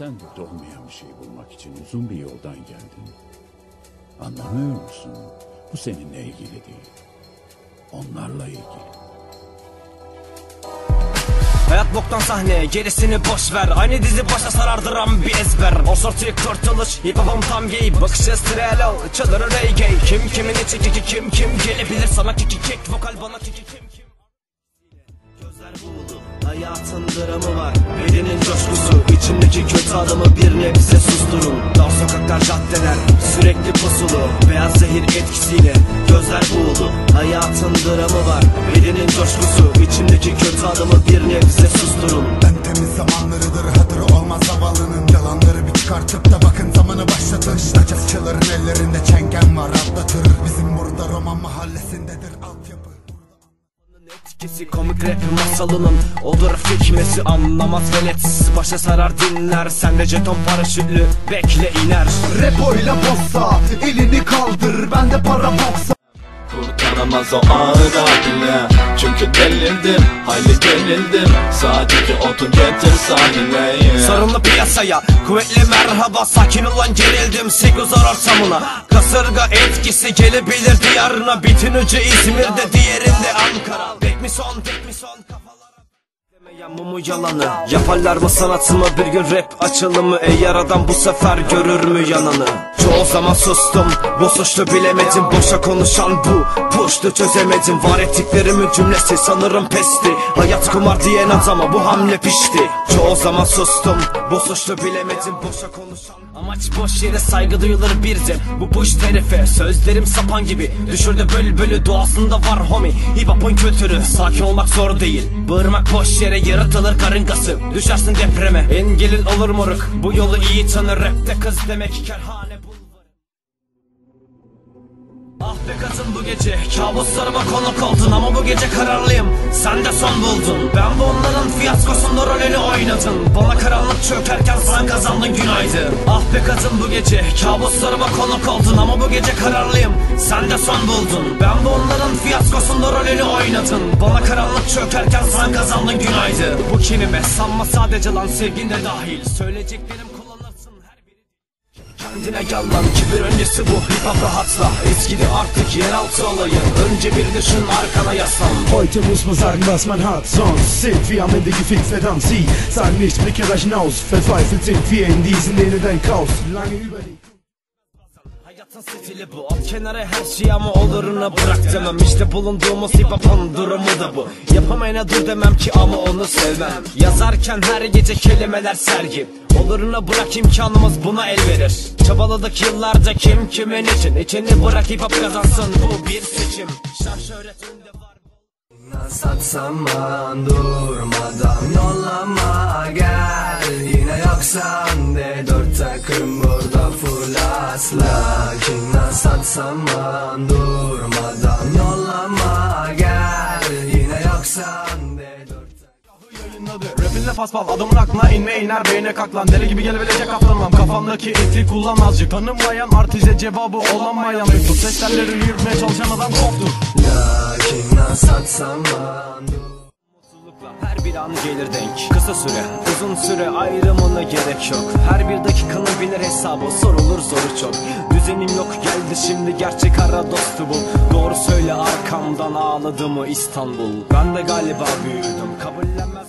Sen burada olmayan bir şey bulmak için uzun bir yoldan geldin. Anlamıyor musun? Bu seninle ilgili değil. Onlarla ilgili. Hayat boktan sahne gerisini boş ver Aynı dizi başa sarardıran bir ezber O sortayı kurtuluş hip hop'um tam gay Bakışı strelo çalır reggae Kim kimin içi kim kim Gelebilir sana kiki kik Vokal bana kiki buğulu Hayatın dramı var Bedenin coşkusu. İçindeki kötü adamı bir nebze susturun. Dar sokaklar caddeler Sürekli pusulu. Beyaz zehir etkisiyle Gözler buğulu Hayatın dramı var Bedenin coşkusu. İçindeki kötü adamı bir nebze susturun Etkisi komik rap masalının Odur hikmesi anlamaz. Velet Başa sarar dinler. Sende jeton paraşütlü bekle iner. Repoyla posta elini kaldır. Bende para boksa. Kurtaramaz o ağır abile Çünkü delirdim hayli gerildim Sadece otur getir sahile Sorunlu piyasaya kuvvetli merhaba. Sakin olan gerildim. Siguzar ortamına Kasırga etkisi gelebilir diyarına. Bitin ucu İzmir'de diğerinde Ankara. Tek mi son tek mi son kafalara Demeyen mumu yalanı. Yaparlar mı sanatımı bir gün rap açılımı Eğer adam bu sefer görür mü yanını Çoğu zaman sustum. Bu suçlu bilemedim. Boşa konuşan bu. Puştu çözemedim. Var ettiklerimin cümlesi sanırım pesti. Hayat kumar diyen adama bu hamle pişti. Çoğu zaman sustum. Bu suçlu bilemedim. Boşa konuşan Amaç boş yere saygı duyulur birce. Bu push terife Sözlerim sapan gibi. Düşürdü bülbülü doğasında var homie. Hip hop'un kültürü Sakin olmak zor değil. Bağırmak boş yere yaratılır karınkası Düşersin depreme. Engelin olur moruk. Bu yolu iyi tanır. Rapte kız demek kerhane bulvarı. Ah be kızım bu gece kabuslarıma konuk oldun ama bu gece kararlıyım. Sen de son buldun. Ben bu onların fiyaskosunda oynadın Bana karanlık çökerken sen kazandın günaydın. Ah be kızım bu gece kabuslarıma konuk oldun ama bu gece kararlıyım sen de son buldun. Ben bu onların fiyaskosunda rolünü oynadın. Bana karanlık çökerken sen kazandın günaydın. Bu kelime sanma sadece lan sevgin de dahil. Söyleyeceklerim biri Kendine gel lan kibir öncesi bu. Hip hop rahatla Eskidi artık yeraltı olayı Önce bir düşün arkana yaslan Heute muss man sagen, was man hat, sonst sind wir am Ende gefickt, verdammt sie sagen nicht, blicke gleich hinaus, verzweifelt sind wir in diesen elenden Chaos, lange über die... Hayatın stili bu. At kenara her şeyi ama oluruna bırak demem. İşte bulunduğumuz hip hop'un durumu da bu. Yapamayana dur demem ki ama onu sevmem. Yazarken her gece kelimeler sergi. Oluruna bırak imkanımız buna el verir. Çabaladık yıllarca kim kimin için. İçini bırak hip hop kazansın. Bu bir seçim. Şan şöhret önde var Satsam durmadan yollama gel. Yine yoksan de dört takım burada full asla Kimden satsam durmadan yollama gel. Yine yoksan de yayınladı. Rapinle paspal adamın aklına inme iner beyne kaklan. Deli gibi gelebilecek atlanmam kafamdaki eti kullan azıcık. Tanınmayan artize cevabı olamayan. Mektup Seslerleri yürütmeye çalışan adam koptu Kimden satsam Mutlulukla her bir an gelir denk. Kısa süre uzun süre ayrımına gerek yok. Her bir dakikanın bilir hesabı sorulur zoru çok. Düzenim yok geldi şimdi gerçek ara dostu bul. Doğru söyle arkamdan ağladı mı İstanbul. Ben de galiba büyüdüm kabullenmez